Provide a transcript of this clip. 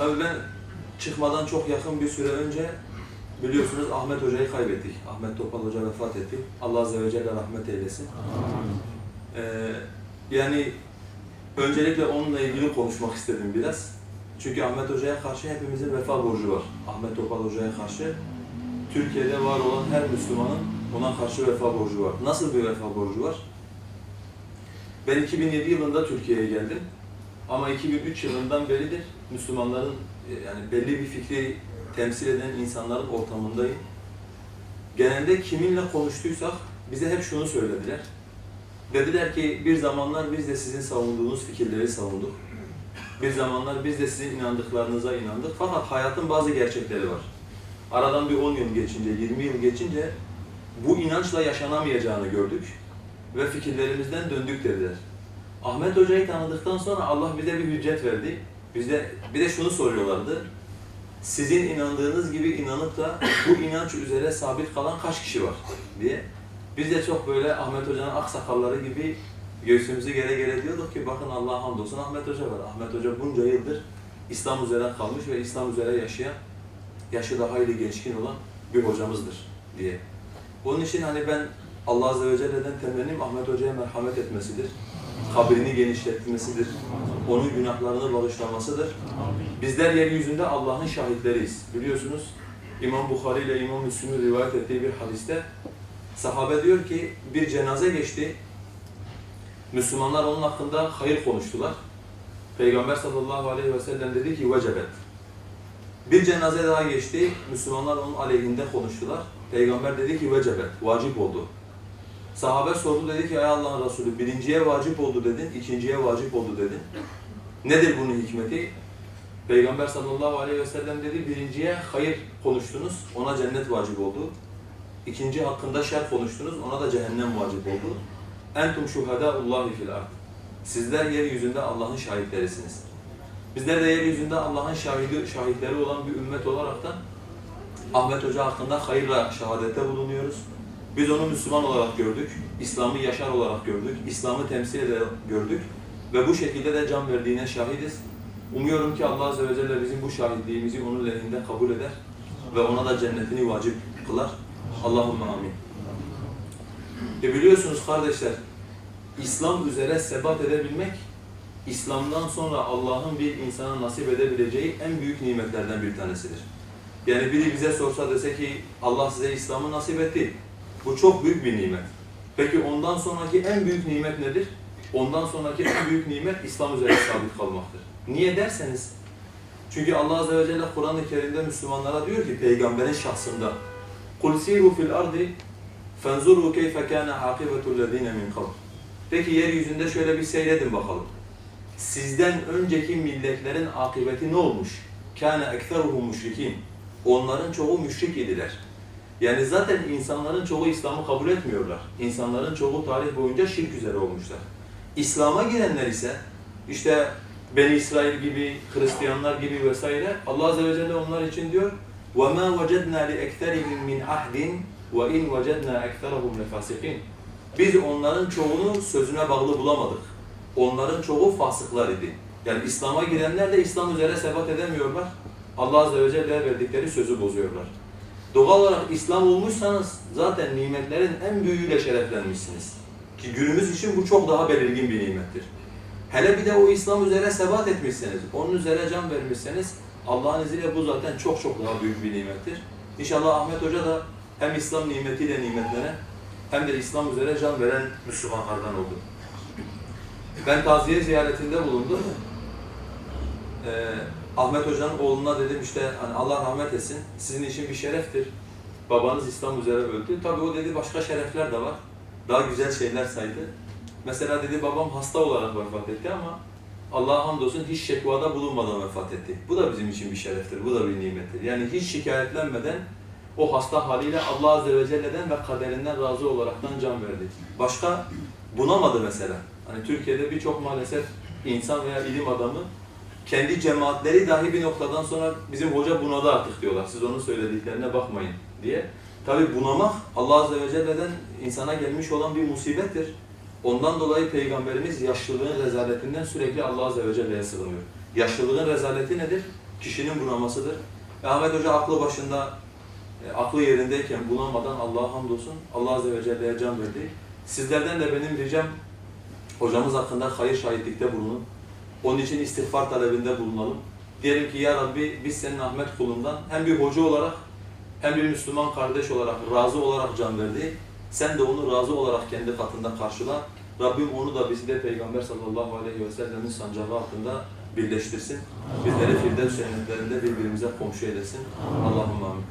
Tabii ben çıkmadan çok yakın bir süre önce biliyorsunuz Ahmet Hoca'yı kaybettik. Ahmet Topal Hoca vefat etti. Allah Azze ve Celle rahmet eylesin. Ee, yani öncelikle onunla ilgili konuşmak istedim biraz. Çünkü Ahmet Hoca'ya karşı hepimizin vefa borcu var. Ahmet Topal Hoca'ya karşı Türkiye'de var olan her Müslümanın ona karşı vefa borcu var. Nasıl bir vefa borcu var? Ben 2007 yılında Türkiye'ye geldim. Ama 2003 yılından beridir Müslümanların e, yani belli bir fikri temsil eden insanların ortamındayım. Genelde kiminle konuştuysak bize hep şunu söylediler. Dediler ki bir zamanlar biz de sizin savunduğunuz fikirleri savunduk. Bir zamanlar biz de sizin inandıklarınıza inandık. Fakat hayatın bazı gerçekleri var. Aradan bir 10 yıl geçince, 20 yıl geçince bu inançla yaşanamayacağını gördük ve fikirlerimizden döndük dediler. Ahmet Hoca'yı tanıdıktan sonra Allah bize bir hüccet verdi. Bize bir de şunu soruyorlardı. Sizin inandığınız gibi inanıp da bu inanç üzere sabit kalan kaç kişi var diye. Biz de çok böyle Ahmet Hoca'nın aksakalları gibi göğsümüzü gere gere diyorduk ki bakın Allah'a hamdolsun Ahmet Hoca var. Ahmet Hoca bunca yıldır İslam üzere kalmış ve İslam üzere yaşayan, yaşı da hayli geçkin olan bir hocamızdır diye. Onun için hani ben Allah Azze ve Celle'den temennim Ahmet Hoca'ya merhamet etmesidir. Kabrini genişletmesidir. Onun günahlarını bağışlamasıdır. Bizler yeryüzünde Allah'ın şahitleriyiz. Biliyorsunuz İmam Bukhari ile İmam Müslim'in rivayet ettiği bir hadiste sahabe diyor ki bir cenaze geçti. Müslümanlar onun hakkında hayır konuştular. Peygamber sallallahu aleyhi ve sellem dedi ki vecebet. Bir cenaze daha geçti. Müslümanlar onun aleyhinde konuştular. Peygamber dedi ki vecebet, vacip oldu. Sahabe sordu dedi ki ey Allah'ın Resulü birinciye vacip oldu dedin, ikinciye vacip oldu dedin. Nedir bunun hikmeti? Peygamber sallallahu aleyhi ve sellem dedi birinciye hayır konuştunuz, ona cennet vacip oldu. İkinci hakkında şer konuştunuz, ona da cehennem vacip oldu. Entum şuhadaullahi fil ard. Sizler yeryüzünde Allah'ın şahitlerisiniz. Bizler de yeryüzünde Allah'ın şahidi, şahitleri olan bir ümmet olarak da Ahmet Hoca hakkında hayırla şehadette bulunuyoruz. Biz onu Müslüman olarak gördük, İslam'ı yaşar olarak gördük, İslam'ı temsil ederek gördük ve bu şekilde de can verdiğine şahidiz. Umuyorum ki Allah Azze ve Celle bizim bu şahitliğimizi onun lehinde kabul eder ve ona da cennetini vacip kılar. Allahümme amin. E biliyorsunuz kardeşler, İslam üzere sebat edebilmek, İslam'dan sonra Allah'ın bir insana nasip edebileceği en büyük nimetlerden bir tanesidir. Yani biri bize sorsa dese ki Allah size İslam'ı nasip etti. Bu çok büyük bir nimet. Peki ondan sonraki en büyük nimet nedir? Ondan sonraki en büyük nimet İslam üzere sabit kalmaktır. Niye derseniz, çünkü Allah Azze ve Celle Kur'an-ı Kerim'de Müslümanlara diyor ki peygamberin şahsında قُلْ سِيرُوا فِي الْأَرْضِ فَانْظُرُوا كَيْفَ كَانَ عَاقِبَةُ الَّذ۪ينَ مِنْ قَبْلِ Peki yeryüzünde şöyle bir seyredin bakalım. Sizden önceki milletlerin akıbeti ne olmuş? كَانَ اَكْثَرُهُ مُشْرِك۪ينَ Onların çoğu müşrik idiler. Yani zaten insanların çoğu İslam'ı kabul etmiyorlar. İnsanların çoğu tarih boyunca şirk üzere olmuşlar. İslam'a girenler ise işte Beni İsrail gibi, Hristiyanlar gibi vesaire Allah Azze ve Celle onlar için diyor وَمَا وَجَدْنَا لِأَكْثَرِهِمْ مِنْ عَهْدٍ وَاِنْ وَجَدْنَا اَكْثَرَهُمْ لَفَاسِقِينَ Biz onların çoğunu sözüne bağlı bulamadık. Onların çoğu fasıklar idi. Yani İslam'a girenler de İslam üzere sebat edemiyorlar. Allah Azze ve Celle'ye verdikleri sözü bozuyorlar. Doğal olarak İslam olmuşsanız zaten nimetlerin en büyüğüyle şereflenmişsiniz. Ki günümüz için bu çok daha belirgin bir nimettir. Hele bir de o İslam üzere sebat etmişseniz, onun üzere can vermişseniz Allah'ın izniyle bu zaten çok çok daha büyük bir nimettir. İnşallah Ahmet Hoca da hem İslam nimetiyle nimetlenen hem de İslam üzere can veren Müslümanlardan oldu. Ben taziye ziyaretinde bulundum. Ee, Ahmet Hoca'nın oğluna dedim işte hani Allah rahmet etsin, sizin için bir şereftir. Babanız İslam üzere öldü. Tabii o dedi başka şerefler de var. Daha güzel şeyler saydı. Mesela dedi babam hasta olarak vefat etti ama Allah'a hamdolsun hiç şekvada bulunmadan vefat etti. Bu da bizim için bir şereftir, bu da bir nimettir. Yani hiç şikayetlenmeden o hasta haliyle Allah Azze ve Celle'den ve kaderinden razı olaraktan can verdi. Başka bunamadı mesela. Hani Türkiye'de birçok maalesef insan veya ilim adamı kendi cemaatleri dahi bir noktadan sonra bizim hoca bunadı artık diyorlar. Siz onun söylediklerine bakmayın diye. Tabi bunamak Allah Azze ve Celle'den insana gelmiş olan bir musibettir. Ondan dolayı Peygamberimiz yaşlılığın rezaletinden sürekli Allah Azze ve Celle'ye sığınıyor. Yaşlılığın rezaleti nedir? kişinin bunamasıdır. Ahmet Hoca aklı başında, e, aklı yerindeyken bulamadan Allah'a hamdolsun Allah Azze ve Celle'ye can verdi. Sizlerden de benim ricam hocamız hakkında hayır şahitlikte bulunun. Onun için istiğfar talebinde bulunalım. Diyelim ki ya Rabbi biz senin Ahmet kulundan hem bir hoca olarak hem bir Müslüman kardeş olarak razı olarak can verdi. Sen de onu razı olarak kendi katında karşıla. Rabbim onu da bizi de Peygamber sallallahu aleyhi ve sellemin sancağı altında birleştirsin. Bizleri Firdevs cennetlerinde birbirimize komşu eylesin. Allahümme amin.